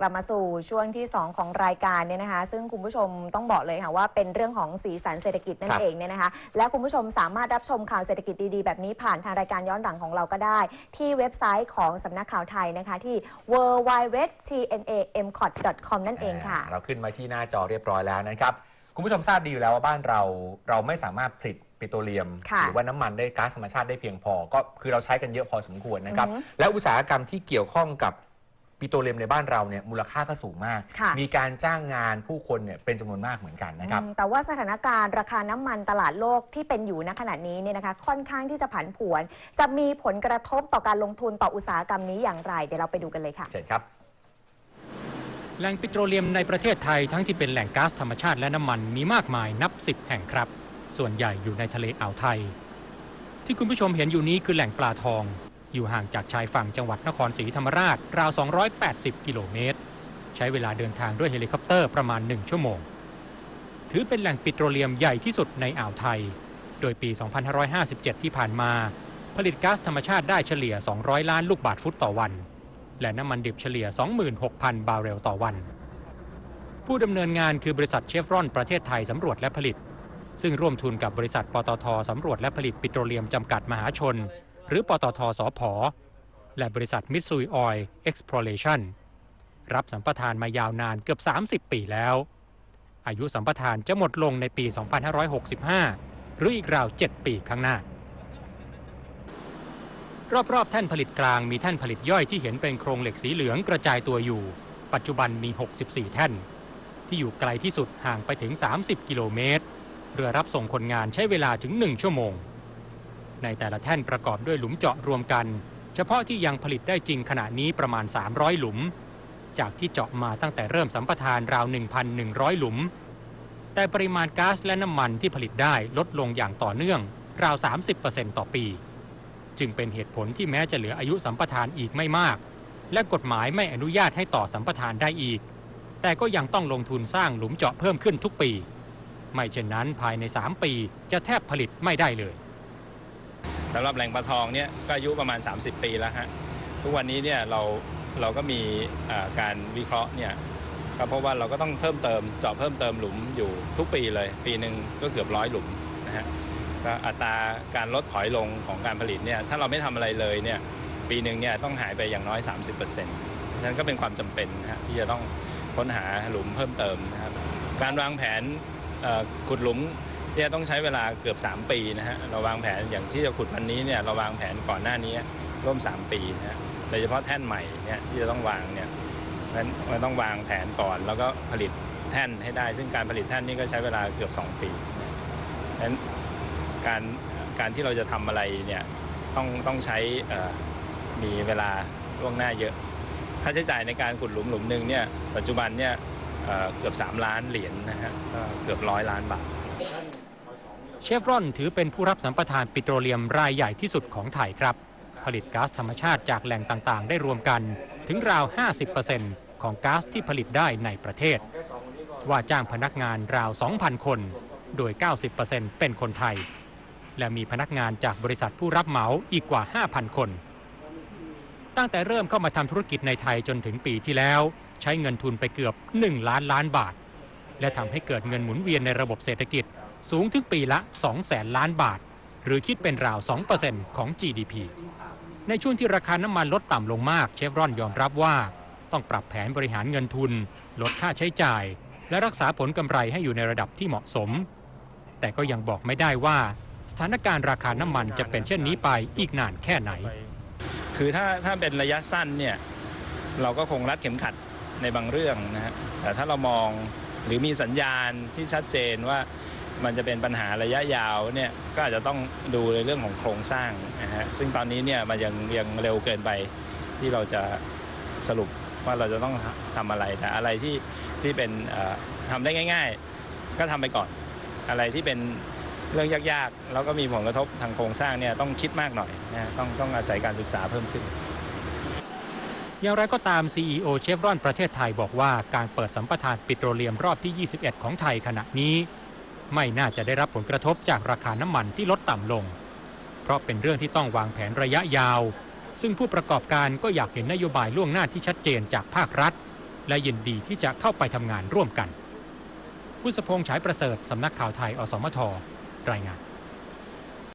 กลับมาสู่ช่วงที่ 2 ของรายการเนี่ยนะคะ ซึ่งคุณผู้ชมต้องบอกเลยค่ะว่าเป็นเรื่องของสีสันเศรษฐกิจนั่ครันบเองเนี่ยนะคะ และคุณผู้ชมสามารถรับชมข่าวเศรษฐกิจดีๆ แบบนี้ผ่านทางรายการย้อนหลังของเราก็ได้ ที่เว็บไซต์ของสำนักข่าวไทยนะคะ ที่ w w w t n a m c o t c o m นั่นเองค่ะาเราขึ้นมาที่หน้าจอเรียบร้อยแล้วนะครับ คุณผู้ชมทราบดีอยู่แล้วว่าบ้านเราเราไม่สามารถผลิตปิโตรเลียมค่ะหรือว่าน้ำมันได้ก๊าซธรรมชาติได้เพียงพอ ก็คือเราใช้กันเยอะพอสมควรนะครับอือฮึและอุตสาหกรรมที่เกี่ยวข้องกับ ปิโตรเลียมในบ้านเราเนี่ยมูลค่าก็สูงมาก ค่ะ มีการจ้างงานผู้คนเนี่ยเป็นจำนวนมากเหมือนกันนะครับ อืมแต่ว่าสถานการณ์ราคาน้ำมันตลาดโลกที่เป็นอยู่ณขณะนี้เนี่ยนะคะค่อนข้างที่จะผันผวน จะมีผลกระทบต่อการลงทุนต่ออุตสาหกรรมนี้อย่างไร เดี๋ยวเราไปดูกันเลยค่ะ เชิญครับ แหล่งปิโตรเลียมในประเทศไทยทั้งที่เป็นแหล่งก๊าซธรรมชาติและน้ำมันมีมากมายนับสิบแห่งครับ ส่วนใหญ่อยู่ในทะเลอ่าวไทย ที่คุณผู้ชมเห็นอยู่นี้คือแหล่งปลาทอง อยู่ห่างจากชายฝั่งจังหวัดนครศรีธรรมราชราว 280 กิโลเมตร ใช้เวลาเดินทางด้วยเฮลิคอปเตอร์ประมาณ 1 ชั่วโมง ถือเป็นแหล่งปิโตรเลียมใหญ่ที่สุดในอ่าวไทย โดยปี 2557 ที่ผ่านมา ผลิตก๊าซธรรมชาติได้เฉลี่ย 200 ล้านลูกบาศก์ฟุตต่อวัน และน้ำมันดิบเฉลี่ย 26,000 บาร์เรลต่อวัน ผู้ดำเนินงานคือบริษัทเชฟรอนประเทศไทยสำรวจและผลิต ซึ่งร่วมทุนกับบริษัทปตทสำรวจและผลิตปิโตรเลียมจำกัดมหาชน หรือปตทสพและบริษัทมิตซุยออยล์เอ็กซ์พลอเรชันรับสัมปทานมายาวนานเกือบ 30 ปีแล้ว อายุสัมปทานจะหมดลงในปี 2565 หรืออีกราว 7 ปีข้างหน้า รอบๆ แท่นผลิตกลางมีแท่นผลิตย่อยที่เห็นเป็นโครงเหล็กสีเหลืองกระจายตัวอยู่ ปัจจุบันมี 64 แท่น ที่อยู่ไกลที่สุดห่างไปถึง 30 กิโลเมตร เรือรับส่งคนงานใช้เวลาถึง 1 ชั่วโมง ในแต่ละแท่นประกอบด้วยหลุมเจาะรวมกัน เฉพาะที่ยังผลิตได้จริงขณะนี้ประมาณ 300 หลุม จากที่เจาะมาตั้งแต่เริ่มสัมปทานราว 1,100 หลุม แต่ปริมาณก๊าซและน้ำมันที่ผลิตได้ลดลงอย่างต่อเนื่องราว 30%ต่อปี จึงเป็นเหตุผลที่แม้จะเหลืออายุสัมปทานอีกไม่มาก และกฎหมายไม่อนุญาตให้ต่อสัมปทานได้อีก แต่ก็ยังต้องลงทุนสร้างหลุมเจาะเพิ่มขึ้นทุกปี ไม่เช่นนั้นภายใน 3 ปีจะแทบผลิตไม่ได้เลย สำหรับแหล่งปลาทองเนี่ยก็อายุประมาณ 30 ปีแล้วฮะทุกวันนี้เนี่ยเราเราก็มีการวิเคราะห์เนี่ยก็เพราะว่าเราก็ต้องเพิ่มเติมเจาะเพิ่มเติมหลุมอยู่ทุกปีเลย ปีหนึ่งก็เกือบร้อยหลุมนะฮะก็อัตราการลดถอยลงของการผลิตเนี่ยถ้าเราไม่ทำอะไรเลยเนี่ยปีหนึ่งเนี่ยต้องหายไปอย่างน้อย 30%เพราะฉะนั้นก็เป็นความจำเป็นนะฮะที่จะต้องค้นหาหลุมเพิ่มเติมนะครับการวางแผนขุดหลุม เนี่ยต้องใช้เวลาเกือบ 3 ปีนะฮะเราวางแผนอย่างที่จะขุดวันนี้เนี่ยเราวางแผนก่อนหน้านี้ร่วม 3 ปีนะฮะโดยเฉพาะแท่นใหม่เนี่ยที่จะต้องวางเนี่ยนั้นมันต้องวางแผนก่อน แล้วก็ผลิตแท่นให้ได้ ซึ่งการผลิตแท่นนี่ก็ใช้เวลาเกือบ 2 ปีนะนั้นการการที่เราจะทำอะไรเนี่ยต้องต้องใช้มีเวลาล่วงหน้าเยอะ ค่าใช้จ่ายในการขุดหลุมหลุมหนึ่งเนี่ยปัจจุบันเนี่ยเกือบ 3 ล้านเหรียญนะฮะเกือบร้อยล้านบาท เชฟรอนถือเป็นผู้รับสัมปทานปิโตรเลียมรายใหญ่ที่สุดของไทยครับ ผลิตก๊าซธรรมชาติจากแหล่งต่างๆ ได้รวมกันถึงราว 50%ของก๊าซที่ผลิตได้ในประเทศ ว่าจ้างพนักงานราว 2,000 คน โดย 90%เป็นคนไทย และมีพนักงานจากบริษัทผู้รับเหมาอีกกว่า 5,000 คน ตั้งแต่เริ่มเข้ามาทำธุรกิจในไทยจนถึงปีที่แล้ว ใช้เงินทุนไปเกือบ 1 ล้านล้านบาท และทำให้เกิดเงินหมุนเวียนในระบบเศรษฐกิจ สูงถึงปีละ 2 แสนล้านบาท หรือคิดเป็นราว 2%ของ GDP ในช่วงที่ราคาน้ำมันลดต่ำลงมาก เชฟรอนยอมรับว่า ต้องปรับแผนบริหารเงินทุน ลดค่าใช้จ่าย และรักษาผลกำไรให้อยู่ในระดับที่เหมาะสม แต่ก็ยังบอกไม่ได้ว่า สถานการณ์ราคาน้ำมันจะเป็นเช่นนี้ไปอีกนานแค่ไหน คือถ้าถ้าเป็นระยะสั้นเนี่ยเราก็คงรัดเข็มขัดในบางเรื่องนะฮะแต่ถ้าเรามองหรือมีสัญญาณที่ชัดเจนว่า มันจะเป็นปัญหาระยะยาวเนี่ยก็อาจจะต้องดูในเรื่องของโครงสร้างนะฮะซึ่งตอนนี้เนี่ยมันยังยังเร็วเกินไปที่เราจะสรุปว่าเราจะต้องทำอะไรแต่อะไรที่ที่เป็นเอ่อทำได้ง่าย ๆ ก็ทำไปก่อน อะไรที่เป็นเรื่องยากๆ แล้วก็มีผลกระทบทางโครงสร้างเนี่ยต้องคิดมากหน่อยนะฮะต้องต้องอาศัยการศึกษาเพิ่มขึ้น อย่างไรก็ตาม CEO เชฟรอนประเทศไทยบอกว่าการเปิดสัมปทานปิโตรเลียมรอบที่ 21 ของไทยขณะนี้ ไม่น่าจะได้รับผลกระทบจากราคาน้ำมันที่ลดต่ำลง เพราะเป็นเรื่องที่ต้องวางแผนระยะยาว ซึ่งผู้ประกอบการก็อยากเห็นนโยบายล่วงหน้าที่ชัดเจนจากภาครัฐ และยินดีที่จะเข้าไปทำงานร่วมกัน ผู้สพงษ์ฉายประเสริฐสำนักข่าวไทย อสมทรายงาน